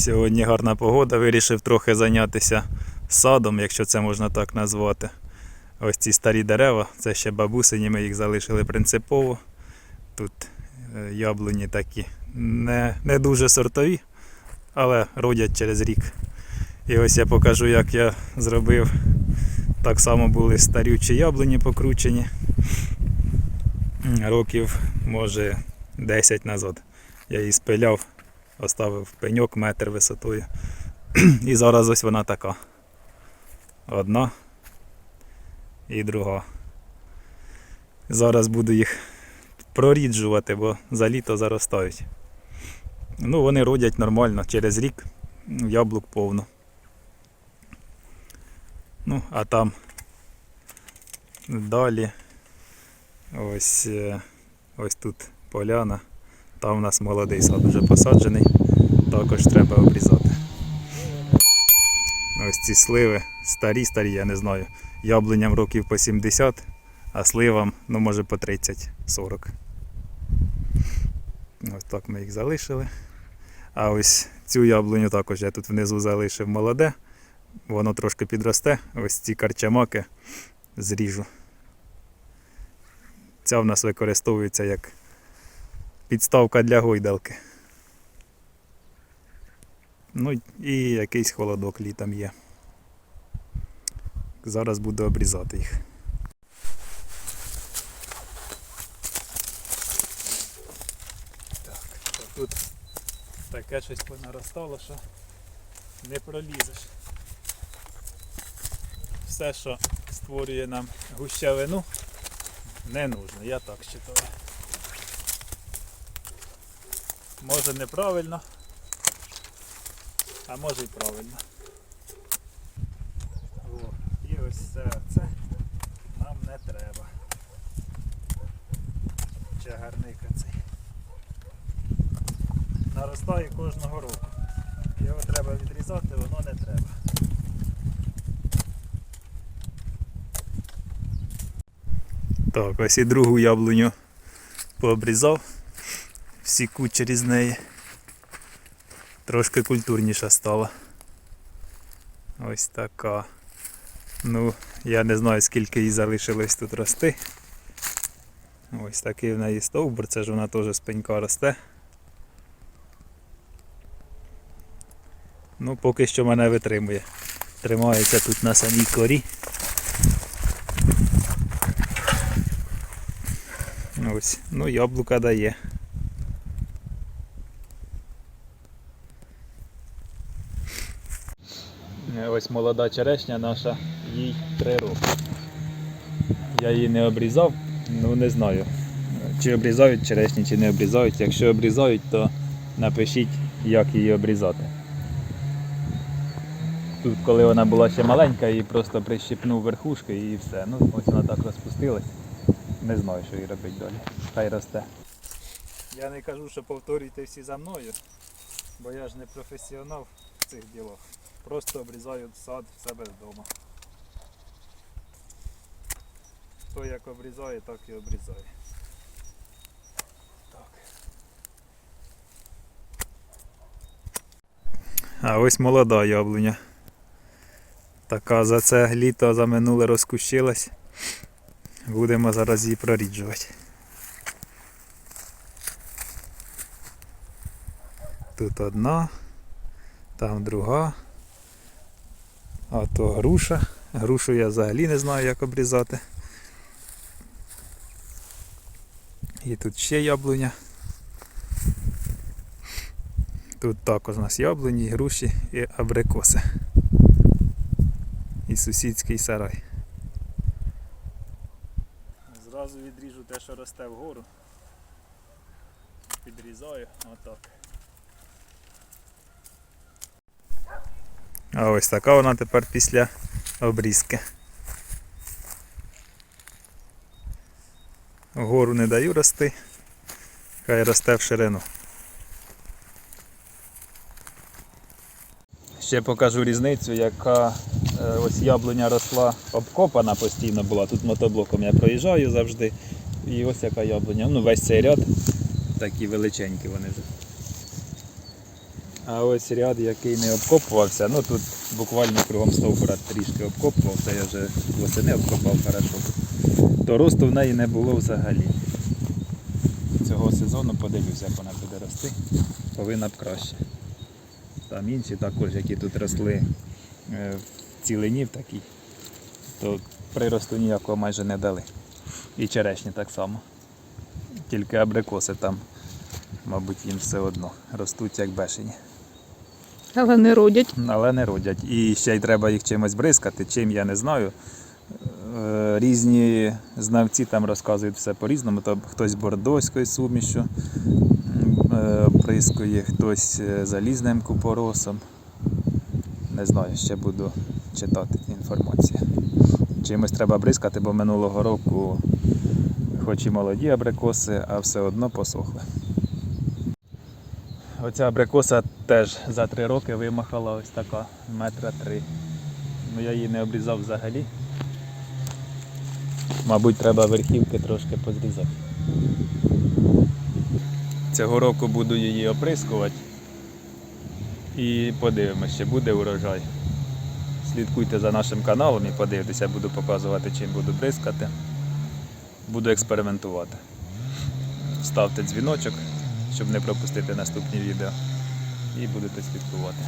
Сьогодні гарна погода, вирішив трохи зайнятися садом, якщо це можна так назвати. Ось ці старі дерева, це ще бабусині, ми їх залишили принципово. Тут е, яблуні такі не, не дуже сортові, але родять через рік. І ось я покажу, як я зробив. Так само були старючі яблуні покручені. Років, може, 10 назад. Я її спиляв, оставив пеньок метр висотою. І зараз ось вона така. Одна і друга. Зараз буду їх проріджувати, бо за літо заростають. Ну, вони родять нормально, через рік яблук повно. Ну, а там далі ось, е, ось тут поляна. Там у нас молодий сад вже посаджений, також треба обрізати. Ось ці сливи старі, старі, я не знаю. Яблуням років по 70, а сливам, ну може по 30-40. Ось так ми їх залишили. А ось цю яблуню також я тут внизу залишив молоде. Воно трошки підросте. Ось ці карчамаки зріжу. Ця в нас використовується як підставка для гойдалки. Ну і якийсь холодок літом є. Зараз буду обрізати їх. Так, тут таке щось понаростало, що не пролізеш. Все, що створює нам гущавину, не нужно, я так вважаю. Може неправильно, а може і правильно. О, і ось це, це нам не треба. Чагарника цей. Наростає кожного року. Його треба відрізати, воно не треба. Так, ось і другу яблуню пообрізав. Всі кучері з неї. Трошки культурніша стала. Ось така. Ну, я не знаю скільки їй залишилось тут рости. Ось такий в неї стовбур, це ж вона теж з пенька росте. Ну, поки що мене витримує. Тримається тут на самій корі. Ось, ну яблука дає. Ось молода черешня наша, їй 3 роки. Я її не обрізав, ну не знаю. Чи обрізають черешні, чи не обрізають. Якщо обрізають, то напишіть, як її обрізати. Тут, коли вона була ще маленька, її просто прищипнув верхушки і все. Ну, ось вона так розпустилась. Не знаю, що їй робити далі. Хай росте. Я не кажу, що повторюйте всі за мною, бо я ж не професіонал в цих ділах. Просто обрізаю сад в себе вдома. Хто як обрізає, так і обрізає. Так. А ось молода яблуня. Така за це літо за минуле розкущилась. Будемо зараз її проріджувати. Тут одна, там друга. А то груша. Грушу я взагалі не знаю, як обрізати. І тут ще яблуня. Тут також у нас яблуні, груші і абрикоси. І сусідський сарай. Зразу відріжу те, що росте вгору. Підрізаю, отак. А ось така вона тепер після обрізки. Вгору не даю рости, хай росте в ширину. Ще покажу різницю, яка е, ось яблуня росла обкопана постійно була. Тут мотоблоком я проїжджаю завжди. І ось яка яблуня. Ну весь цей ряд такі величенькі вони вже. А ось ряд, який не обкопувався, ну тут буквально кругом стовбура трішки обкопував, це я вже восени обкопав хорошо. То росту в неї не було взагалі. Цього сезону подивлюся, як вона буде рости. Повинна б краще. Там інші також, які тут росли е, в цілині в такій, то приросту ніякого майже не дали. І черешні так само. Тільки абрикоси там, мабуть, їм все одно ростуть як бешені. Але не родять. Але не родять. І ще й треба їх чимось бризкати, чим я не знаю. Е, Різні знавці там розказують все по-різному. То хтось бордоською сумішю е, хтось е, залізним купоросом. Не знаю, ще буду читати інформацію. Чимось треба бризкати, бо минулого року, хоч і молоді абрикоси, а все одно посохли. Оця абрикоса теж за три роки вимахала ось така, метра три. Ну я її не обрізав взагалі. Мабуть, треба верхівки трошки позрізати. Цього року буду її оприскувати і подивимося, чи буде урожай. Слідкуйте за нашим каналом і подивитеся, буду показувати, чим буду бризкати. Буду експериментувати. Ставте дзвіночок, щоб не пропустити наступні відео. І будете слідкувати.